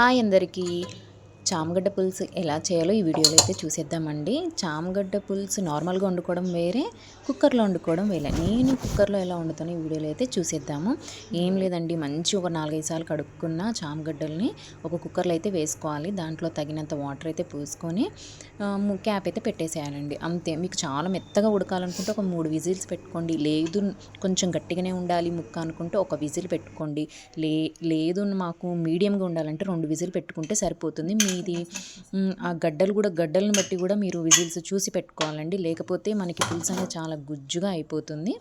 Hi అందరికీ చామగడ్డ పులుసు ఎలా చేయాలో ఈ వీడియోలో అయితే చూసేద్దామండి. చామగడ్డ పులుసు నార్మల్గా వండుకోవడం వేరే కుక్కర్లో వండుకోవడం వేరే. నేను కుక్కర్లో ఎలా వండుతానో ఈ వీడియోలో అయితే చూసేద్దాము. ఏం లేదండి మంచి ఒక నాలుగైదు సార్లు కడుక్కున్న చామగడ్డల్ని ఒక కుక్కర్లో అయితే వేసుకోవాలి. దాంట్లో తగినంత వాటర్ అయితే పోసుకొని క్యాప్ అయితే పెట్టేసేయాలండి. అంతే. మీకు చాలా మెత్తగా ఉడకాలనుకుంటే ఒక మూడు విజిల్స్ పెట్టుకోండి. లేదు కొంచెం గట్టిగానే ఉండాలి ముక్క అనుకుంటే ఒక విజిల్ పెట్టుకోండి. లే లేదు మాకు మీడియంగా ఉండాలంటే రెండు విజిల్ పెట్టుకుంటే సరిపోతుంది. మీ ఇది. ఆ గడ్డలు కూడా గడ్డలను బట్టి కూడా మీరు విజిల్స్ చూసి పెట్టుకోవాలండి. లేకపోతే మనకి పులుసు అనేది చాలా గుజ్జుగా అయిపోతుంది.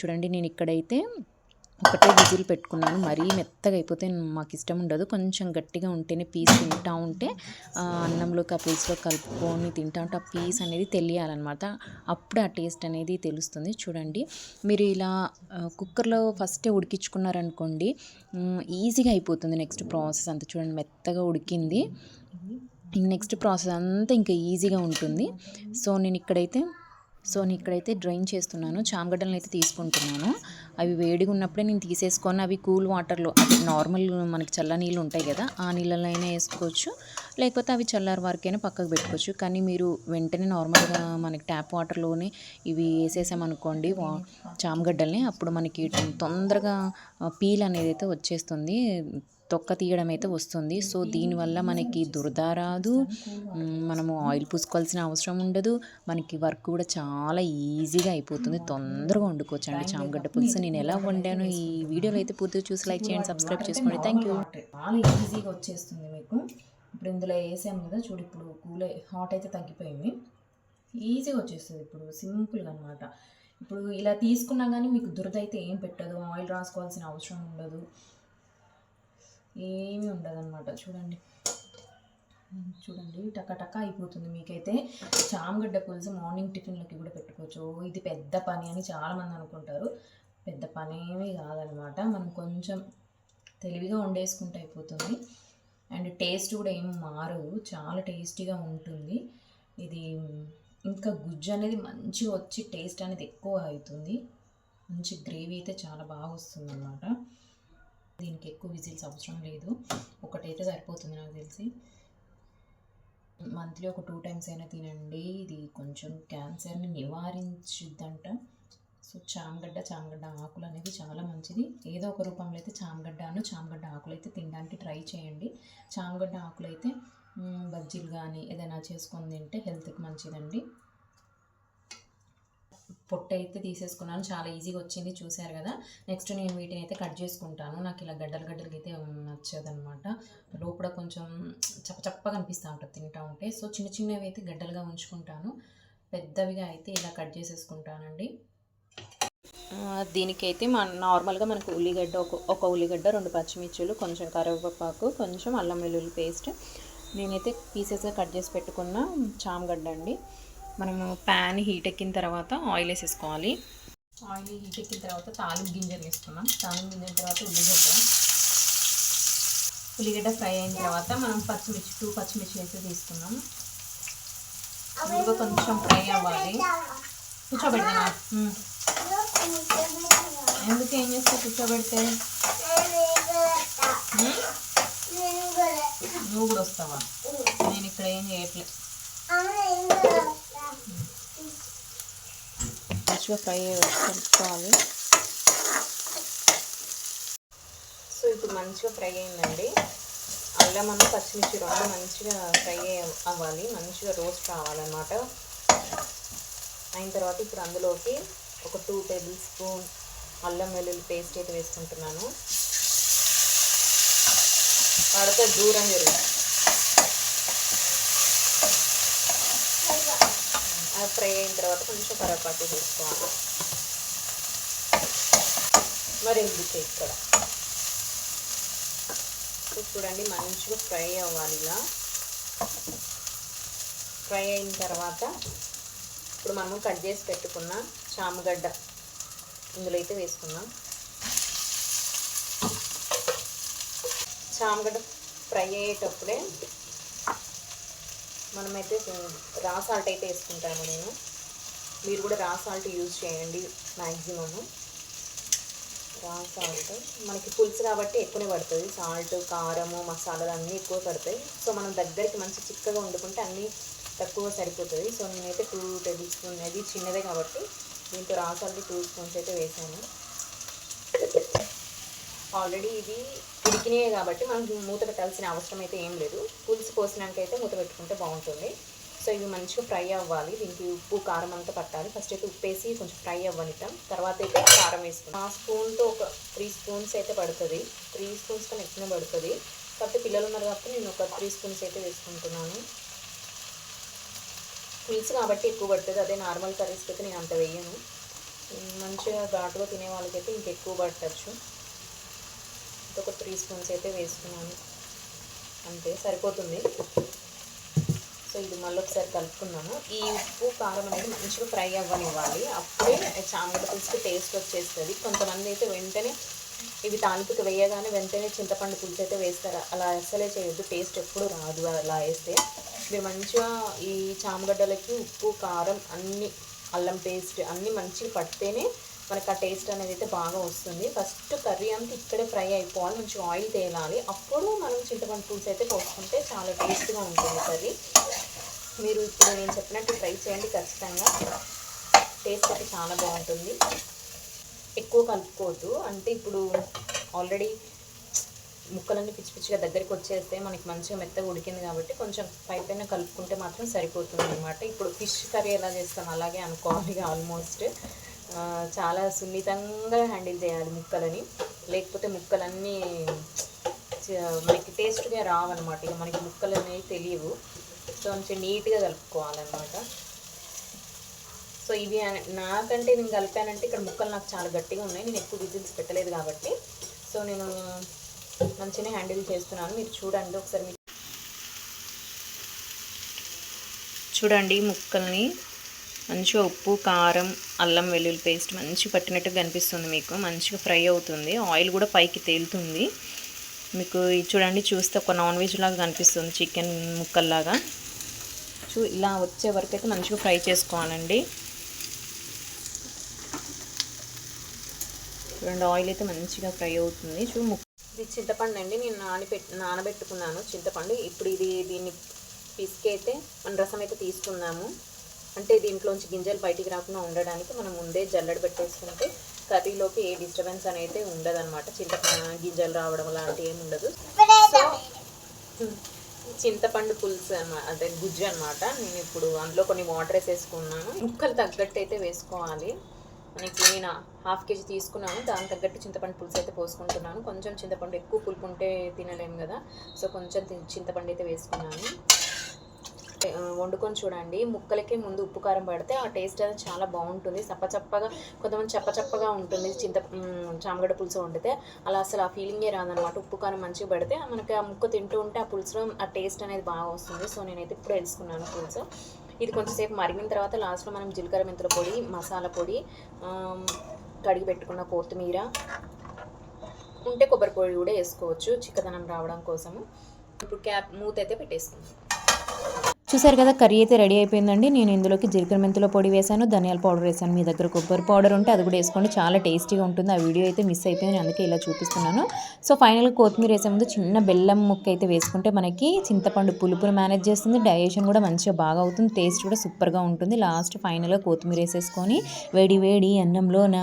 చూడండి నేను ఇక్కడైతే ఒకటే విజిల్ పెట్టుకున్నాను. మరీ మెత్తగా అయిపోతే మాకు ఇష్టం ఉండదు. కొంచెం గట్టిగా ఉంటేనే పీస్ తింటా ఉంటే అన్నంలోకి ఆ పులుసులో కలుపుకొని తింటా ఉంటే ఆ పీస్ అనేది తెలియాలన్నమాట. అప్పుడు ఆ టేస్ట్ అనేది తెలుస్తుంది. చూడండి మీరు ఇలా కుక్కర్లో ఫస్టే ఉడికించుకున్నారనుకోండి ఈజీగా అయిపోతుంది నెక్స్ట్ ప్రాసెస్ అంతా. చూడండి మెత్తగా ఉడికింది. నెక్స్ట్ ప్రాసెస్ అంతా ఇంకా ఈజీగా ఉంటుంది. సో నేను ఇక్కడైతే సో నేను ఇక్కడైతే డ్రైన్ చేస్తున్నాను. చామగడ్డలను అయితే తీసుకుంటున్నాను. అవి వేడిగా ఉన్నప్పుడే నేను తీసేసుకొని అవి కూల్ వాటర్లో అవి నార్మల్ మనకి చల్ల నీళ్ళు ఉంటాయి కదా ఆ నీళ్ళలో అయినా వేసుకోవచ్చు. లేకపోతే అవి చల్లారి వరకైనా పక్కకు పెట్టుకోవచ్చు. కానీ మీరు వెంటనే నార్మల్గా మనకి ట్యాప్ వాటర్లోనే ఇవి వేసేసామనుకోండి వా చామగడ్డల్ని అప్పుడు మనకి తొందరగా పీల్ అనేది అయితే వచ్చేస్తుంది. తొక్క తీయడం అయితే వస్తుంది. సో దీనివల్ల మనకి దురద రాదు. మనము ఆయిల్ పూసుకోవాల్సిన అవసరం ఉండదు. మనకి వర్క్ కూడా చాలా ఈజీగా అయిపోతుంది. తొందరగా వండుకోవచ్చు అండి చామగడ్డ పులుసు. నేను ఎలా వండాను ఈ వీడియోలో అయితే పూర్తిగా చూసి లైక్ చేయండి సబ్స్క్రైబ్ చేసుకోండి. థ్యాంక్ యూ చాలా ఈజీగా వచ్చేస్తుంది మీకు. ఇప్పుడు ఇందులో వేసాము కదా చూడు ఇప్పుడు కూల్ హాట్ అయితే తగ్గిపోయింది. ఈజీగా వచ్చేస్తుంది ఇప్పుడు సింపుల్గా అనమాట ఇప్పుడు ఇలా తీసుకున్నా కానీ మీకు దురద అయితే ఏం పెట్టదు. ఆయిల్ రాసుకోవాల్సిన అవసరం ఉండదు. ఏమీ ఉండదన్నమాట. చూడండి. చూడండి. టకటక అయిపోతుంది మీకైతే. చామగడ్డ పులుసు మార్నింగ్ టిఫిన్లకి కూడా పెట్టుకోవచ్చు. ఇది పెద్ద పని అని చాలామంది అనుకుంటారు. పెద్ద పని ఏమీ కాదనమాట మనం కొంచెం తెలివిగా వండేసుకుంటే అయిపోతుంది. అండ్ టేస్ట్ కూడా ఏం మారదు. చాలా టేస్టీగా ఉంటుంది. ఇది ఇంకా గుజ్జు అనేది మంచిగా వచ్చి టేస్ట్ అనేది ఎక్కువ అవుతుంది. మంచి గ్రేవీ అయితే చాలా బాగా వస్తుంది అన్నమాట దీనికి ఎక్కువ విజిల్స్ అవసరం లేదు. ఒకటైతే సరిపోతుంది నాకు తెలిసి. మంత్లీ ఒక టూ టైమ్స్ అయినా తినండి. ఇది కొంచెం క్యాన్సర్ని నివారించిద్దంట. సో చామగడ్డ చామగడ్డ ఆకులు అనేది చాలా మంచిది. ఏదో ఒక రూపంలో అయితే చామగడ్డను చామగడ్డ ఆకులు అయితే తినడానికి ట్రై చేయండి. చామగడ్డ ఆకులు అయితే బజ్జీలు కానీ ఏదైనా చేసుకొని తింటే హెల్త్కి మంచిదండి. పొట్ట అయితే తీసేసుకున్నాను. చాలా ఈజీగా వచ్చింది. చూశారు కదా? నెక్స్ట్ నేను వీటిని అయితే కట్ చేసుకుంటాను. నాకు ఇలా గడ్డలు గడ్డలకి అయితే నచ్చదనమాట లోపల కొంచెం చప్పచప్పగా అనిపిస్తూ ఉంటుంది. తింటా ఉంటే. సో చిన్న చిన్నవి అయితే గడ్డలుగా ఉంచుకుంటాను. పెద్దవిగా అయితే ఇలా కట్ చేసేసుకుంటానండి. దీనికైతే మన నార్మల్గా మనకు ఉల్లిగడ్డ ఒక ఒక ఉల్లిగడ్డ రెండు పచ్చిమిర్చులు కొంచెం కరివేపాకు కొంచెం అల్లం వెల్లుల్లి పేస్ట్. నేనైతే పీసెస్గా కట్ చేసి పెట్టుకున్న చామగడ్డ అండి. మనము ప్యాన్ హీట్ ఎక్కిన తర్వాత ఆయిల్ వేసేసుకోవాలి. ఆయిల్ హీట్ ఎక్కిన తర్వాత తాలింపు గింజలు వేసుకున్నాం తాలింపు గింజల తర్వాత ఉల్లిగడ్డ. ఉల్లిగడ్డ ఫ్రై అయిన తర్వాత మనం పచ్చిమిర్చి టూ పచ్చిమిర్చి అయితే తీసుకున్నాం ఉల్లిగడ్డ కొంచెం ఫ్రై అవ్వాలి. కూర్చోబెడతా ఎందుకు ఏం చేస్తే కూర్చోబెడితే? నువ్వు కూడా వస్తావా? నేను ఇక్కడ ఏం చేయట్లేదు మంచిగా ఫ్రై కలుపుకోవాలి సో ఇప్పుడు మంచిగా ఫ్రై అయిందండి. అల్లం అన్న పచ్చిమిర్చి రెండు మంచిగా ఫ్రై అవ్వాలి. మంచిగా రోస్ట్ రావాలన్నమాట. అయిన తర్వాత ఇప్పుడు అందులోకి ఒక టూ టేబుల్ స్పూన్ అల్లం వెల్లుల్లి పేస్ట్ అయితే వేసుకుంటున్నాను. పడితే దూరం జరుగుతుంది ఫ్రై అయిన తర్వాత కొంచెం కరివేపాకు వేసుకోవాలి మరి ఎందుకు ఇక్కడ? చూడండి మంచిగా ఫ్రై అవ్వాలి ఇలా. ఫ్రై అయిన తర్వాత ఇప్పుడు మనం కట్ చేసి పెట్టుకున్న చామగడ్డ ఇందులో అయితే వేసుకున్నాం చామగడ్డ ఫ్రై అయ్యేటప్పుడే మనమైతే రా సాల్ట్ అయితే వేసుకుంటాను నేను. మీరు కూడా రా సాల్ట్ యూజ్ చేయండి మ్యాక్సిమము రా సాల్ట్. మనకి పులుసు కాబట్టి ఎక్కువనే పడుతుంది. సాల్ట్ కారము మసాలాలు అన్నీ ఎక్కువ పడతాయి. సో మనం దగ్గరికి మంచి చిక్కగా వండుకుంటే అన్నీ తక్కువ సరిపోతుంది సో నేనైతే టూ టేబుల్ స్పూన్ అనేది చిన్నదే కాబట్టి దీంతో రా సాల్ట్ టూ స్పూన్స్ అయితే వేసాను. ఆల్రెడీ ఇది ఉడికినాయి కాబట్టి మనం మూత పెట్టాల్సిన అవసరం అయితే ఏం లేదు. పులుసు పోసినాక అయితే మూత పెట్టుకుంటే బాగుంటుంది. సో ఇవి మంచిగా ఫ్రై అవ్వాలి. దీనికి ఉప్పు కారం అంతా పట్టాలి. ఫస్ట్ అయితే ఉప్పు వేసి కొంచెం ఫ్రై అవ్వనిద్దాం. తర్వాత అయితే కారం వేసుకుంటాం ఆ స్పూన్తో ఒక త్రీ స్పూన్స్ అయితే పడుతుంది. త్రీ స్పూన్స్ కన్నా ఎక్కువ పడుతుంది. కాబట్టి పిల్లలు ఉన్నారు కాబట్టి నేను ఒక త్రీ స్పూన్స్ అయితే వేసుకుంటున్నాను. పులుసు కాబట్టి ఎక్కువ పడుతుంది. అదే నార్మల్ కర్రీస్కి అయితే నేను అంత వేయను. మంచిగా ఘాటుగా తినే వాళ్ళకైతే ఇంకెక్కువ పట్టచ్చు. ఒక త్రీ స్పూన్స్ అయితే వేసుకున్నాను. అంతే సరిపోతుంది. సో ఇది మళ్ళీ ఒకసారి కలుపుకున్నాను. ఈ ఉప్పు కారం అనేది మంచిగా ఫ్రై అవ్వనివ్వాలి. అప్పుడే చామగడ్డ పులుసుకి టేస్ట్ వచ్చేస్తుంది. కొంతమంది అయితే వెంటనే ఇవి తాలింపుకి వేయగానే వెంటనే చింతపండు పులుసు అయితే వేస్తారు. అలా అసలే చేయొద్దు. టేస్ట్ ఎప్పుడు రాదు అలా వేస్తే. మీరు మంచిగా ఈ చామగడ్డలకి ఉప్పు కారం అన్నీ అల్లం పేస్ట్ అన్నీ మంచిగా పడితేనే మనకు ఆ టేస్ట్ అనేది అయితే బాగా వస్తుంది. ఫస్ట్ కర్రీ అంతా ఇక్కడే ఫ్రై అయిపోవాలి మంచి ఆయిల్ తేలాలి. అప్పుడు మనం చింతపండు పులుసు అయితే పోసుకుంటే చాలా టేస్ట్గా ఉంటుంది కర్రీ మీరు ఇప్పుడు నేను చెప్పినట్టు ట్రై చేయండి ఖచ్చితంగా. టేస్ట్ అయితే చాలా బాగుంటుంది. ఎక్కువ కలుపుకోవద్దు. అంటే ఇప్పుడు ఆల్రెడీ ముక్కలన్నీ పిచ్చి పిచ్చిగా దగ్గరికి వచ్చేస్తే మనకి మంచిగా మెత్తగా ఉడికింది కాబట్టి కొంచెం పైపైన కలుపుకుంటే మాత్రం సరిపోతుంది అనమాట ఇప్పుడు ఫిష్ కర్రీ ఎలా చేస్తాం అలాగే అనుకోవాలి ఆల్మోస్ట్ చాలా సున్నితంగా హ్యాండిల్ చేయాలి ముక్కలని. లేకపోతే ముక్కలన్నీ మనకి టేస్ట్గా రావన్నమాట. ఇక మనకి ముక్కలు అనేవి తెలియవు. సో కొంచెం నీట్గా కలుపుకోవాలన్నమాట. సో ఇవి నాకంటే నేను కలిపానంటే ఇక్కడ ముక్కలు నాకు చాలా గట్టిగా ఉన్నాయి. నేను ఎక్కువ విజిల్స్ పెట్టలేదు కాబట్టి. సో నేను మంచిగా హ్యాండిల్ చేస్తున్నాను. మీరు చూడండి ఒకసారి మీకు చూడండి ముక్కల్ని. మంచిగా ఉప్పు కారం అల్లం వెల్లుల్లి పేస్ట్ మంచిగా పట్టినట్టుగా కనిపిస్తుంది మీకు. మంచిగా ఫ్రై అవుతుంది. ఆయిల్ కూడా పైకి తేలుతుంది. మీకు ఇది చూడండి చూస్తే ఒక నాన్ వెజ్ లాగా కనిపిస్తుంది చికెన్ ముక్కల్లాగా. చూ ఇలా వచ్చే వరకు అయితే మంచిగా ఫ్రై చేసుకోవాలండి. చూడండి ఆయిల్ అయితే మంచిగా ఫ్రై అవుతుంది. చూ ముక్క ఇది చింతపండు అండి. నేను నానబెట్ నానబెట్టుకున్నాను చింతపండు. ఇప్పుడు ఇది దీన్ని పిసికి అయితే మన రసం అయితే తీసుకున్నాము అంటే దీంట్లోంచి గింజలు బయటికి రాకుండా ఉండడానికి మనం ముందే జల్లడి పెట్టేసుకుంటే కర్రీలోకి ఏ డిస్టర్బెన్స్ అనేది ఉండదు అనమాట చింతపండు గింజలు రావడం లాంటివి ఏమి ఉండదు. సో చింతపండు పులుసు అనమాట అదే గుజ్జు అనమాట నేను ఇప్పుడు అందులో కొన్ని వాటర్ వేసేసుకున్నాను. ముక్కలు తగ్గట్టు అయితే వేసుకోవాలి. మనకి నేను హాఫ్ కేజీ తీసుకున్నాను. దానికి తగ్గట్టు చింతపండు పులుసు అయితే పోసుకుంటున్నాను. కొంచెం చింతపండు ఎక్కువ పులుపు ఉంటే తినలేము కదా. సో కొంచెం చింతపండు అయితే వేసుకున్నాను. వండుకొని చూడండి. ముక్కలకి ముందు ఉప్పు కారం పడితే ఆ టేస్ట్ అనేది చాలా బాగుంటుంది. చప్పచప్పగా కొంతమంది చప్పచప్పగా ఉంటుంది. చింత చామగడ్డ పులుసు వండితే అలా అసలు ఆ ఫీలింగే రాదనమాట ఉప్పు కారం మంచిగా పడితే మనకి ఆ ముక్క తింటూ ఉంటే ఆ పులుసులో ఆ టేస్ట్ అనేది బాగా వస్తుంది. సో నేనైతే ఇప్పుడు వేసుకున్నాను పులుసు. ఇది కొంచెంసేపు మరిగిన తర్వాత లాస్ట్లో మనం జీలకర్ర మెంతుల పొడి మసాలా పొడి కడిగి పెట్టుకున్న కొత్తిమీర ఉంటే కొబ్బరి పొడి కూడా వేసుకోవచ్చు. చిక్కదనం రావడం కోసము. ఇప్పుడు క్యాప్ మూత అయితే పెట్టేసుకుందాం. చూసారు కదా కర్రీ అయితే రెడీ అయిపోయిందండి. నేను ఇందులోకి జీలకర్ర మెంతుల పొడి వేసాను ధనియాల పౌడర్ వేసాను మీ దగ్గర కొబ్బరి పౌడర్ ఉంటే అది కూడా వేసుకోండి. చాలా టేస్టీగా ఉంటుంది. ఆ వీడియో అయితే మిస్ అయిపోయింది. అందుకే ఇలా చూపిస్తున్నాను. సో ఫైనల్గా కొత్తిమీర వేసే ముందు చిన్న బెల్లం ముక్క అయితే వేసుకుంటే మనకి చింతపండు పులుపులు మేనేజ్ చేస్తుంది. డైజెషన్ కూడా మంచిగా బాగా అవుతుంది. టేస్ట్ కూడా సూపర్గా ఉంటుంది. లాస్ట్ ఫైనల్గా కొత్తిమీర వేసేసుకొని వేడి వేడి అన్నంలోన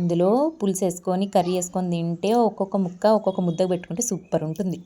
అందులో పులుసు వేసుకొని కర్రీ వేసుకొని తింటే ఒక్కొక్క ముక్క ఒక్కొక్క ముద్దకు పెట్టుకుంటే సూపర్ ఉంటుంది.